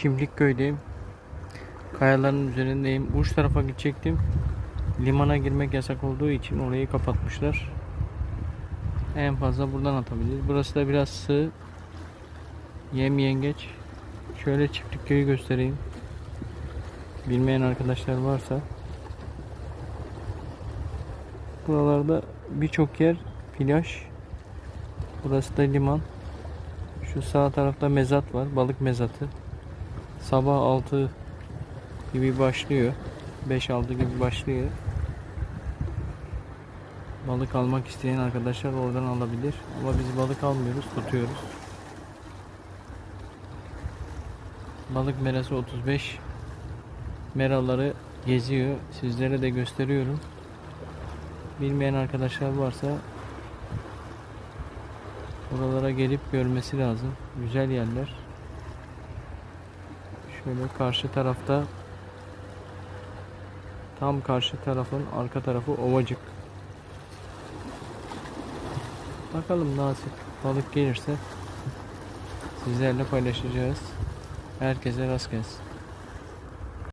Çimlik köydeyim. Kayaların üzerindeyim. Uç tarafa gidecektim. Limana girmek yasak olduğu için orayı kapatmışlar. En fazla buradan atabiliriz. Burası da biraz sığ. Yem yengeç. Şöyle çiftlik köyü göstereyim. Bilmeyen arkadaşlar varsa. Buralarda birçok yer plaj. Burası da liman. Şu sağ tarafta mezat var. Balık mezatı. Sabah 6 gibi başlıyor. 5-6 gibi başlıyor. Balık almak isteyen arkadaşlar oradan alabilir. Ama biz balık almıyoruz, tutuyoruz. Balık merası 35. Meraları geziyor. Sizlere de gösteriyorum. Bilmeyen arkadaşlar varsa Buralara gelip görmesi lazım. Güzel yerler. Şöyle karşı tarafta tam karşı tarafın arka tarafı ovacık. Bakalım nasip balık gelirse sizlerle paylaşacağız. Herkese rast gelsin.